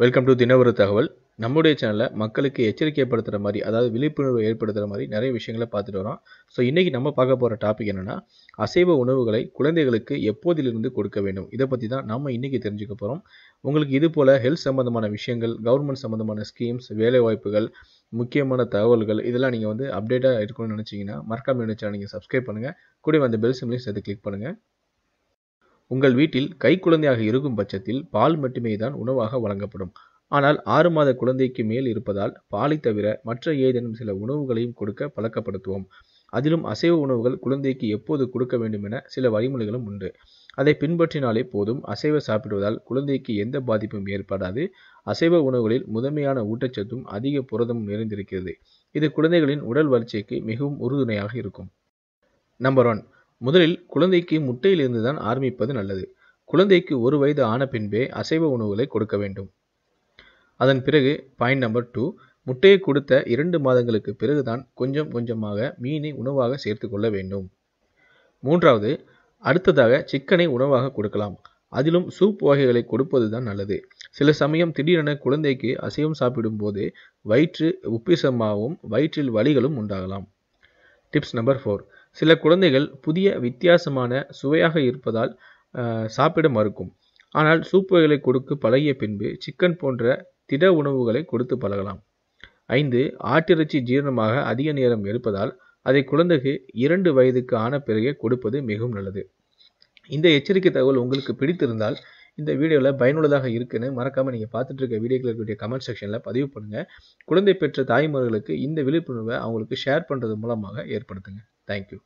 Welcome to தின ஒரு தகவல். நம்முடைய சேனலில் மக்களுக்கு எச்சரிக்கைப்படுத்துகிற மாதிரி அதாவது விழிப்புணர்வு ஏற்படுத்துகிற மாதிரி நிறைய விஷயங்களை பார்த்துட்டு வரோம். ஸோ இன்றைக்கி நம்ம பார்க்க போகிற டாபிக் என்னென்னா அசைவ உணவுகளை குழந்தைகளுக்கு எப்போதிலிருந்து கொடுக்க வேண்டும்? இதை பற்றி தான் நம்ம இன்றைக்கி தெரிஞ்சுக்க போகிறோம் உங்களுக்கு இது போல் ஹெல்த் சம்மந்தமான விஷயங்கள் கவர்மெண்ட் சம்மந்தமான ஸ்கீம்ஸ் வேலைவாய்ப்புகள் முக்கியமான தகவல்கள் இதெல்லாம் நீங்கள் வந்து அப்டேட்டாக இருக்கணும்னு நினச்சிங்கன்னா மறக்காம நினச்சா நீங்கள் சப்ஸ்கிரைப் பண்ணுங்கள் கூட அந்த பெல் சிம்லையும் சேர்த்து கிளிக் பண்ணுங்கள் உங்கள் வீட்டில் கை குழந்தையாக இருக்கும் பட்சத்தில் பால் மட்டுமே தான் உணவாக வழங்கப்படும். ஆனால் ஆறு மாத குழந்தைக்கு மேல் இருப்பதால் பாலை தவிர மற்ற ஏதேனும் சில உணவுகளையும் கொடுக்க பழக்கப்படுத்துவோம். அதிலும் அசைவ உணவுகள் குழந்தைக்கு எப்போது கொடுக்க வேண்டும் என சில வழிமுறைகளும் உண்டு. அதை பின்பற்றினாலே போதும் அசைவ சாப்பிடுவதால் குழந்தைக்கு எந்த பாதிப்பும் ஏற்படாது. அசைவ உணவுகளில் முதன்மையான ஊட்டச்சத்தும் அதிக புரதமும் நிறைந்திருக்கிறது. இது குழந்தைகளின் உடல் வளர்ச்சிக்கு மிகவும் உறுதுணையாக இருக்கும். Number one. முதலில் குழந்தைக்கு முட்டையிலிருந்து தான் ஆரம்பிப்பது நல்லது. குழந்தைக்கு ஒரு வயது ஆன பின்பே அசைவ உணவுகளை கொடுக்க வேண்டும். அதன் பிறகு பாயிண்ட் நம்பர் டூ முட்டையை கொடுத்த இரண்டு மாதங்களுக்கு பிறகுதான் கொஞ்சம் கொஞ்சமாக மீனை உணவாக சேர்த்து கொள்ள வேண்டும். மூன்றாவது அடுத்ததாக சிக்கனை உணவாக கொடுக்கலாம். அதிலும் சூப் வகைகளை கொடுப்பது தான் நல்லது. சில சமயம் திடீரென குழந்தைக்கு அசைவம் சாப்பிடும்போது வயிற்று உப்பிசமாகவும் வயிற்றில் வலிகளும் உண்டாகலாம். டிப்ஸ் நம்பர் ஃபோர் சில குழந்தைகள் புதிய வித்தியாசமான சுவையாக இருப்பதால் சாப்பிட மறுக்கும். ஆனால் சூப்புகளை வகைகளை கொடுக்க பழகிய பின்பு சிக்கன் போன்ற திட உணவுகளை கொடுத்து பழகலாம். ஐந்து ஆட்டிறைச்சி ஜீரணமாக அதிக நேரம் எடுப்பதால் அதை குழந்தைக்கு இரண்டு வயதுக்கு ஆன பிறகே கொடுப்பது மிகவும் நல்லது. இந்த எச்சரிக்கை தகவல் உங்களுக்கு பிடித்திருந்தால் இந்த வீடியோவில் பயனுள்ளதாக இருக்குன்னு மறக்காமல் நீங்கள் பார்த்துட்டு இருக்க வீடியோக்கள் இருக்கக்கூடிய கமெண்ட் செக்ஷனில் பதிவு பண்ணுங்கள் குழந்தை பெற்ற தாய்மார்களுக்கு இந்த விழிப்புணர்வை அவங்களுக்கு ஷேர் பண்ணுறது மூலமாக ஏற்படுத்துங்க. Thank you.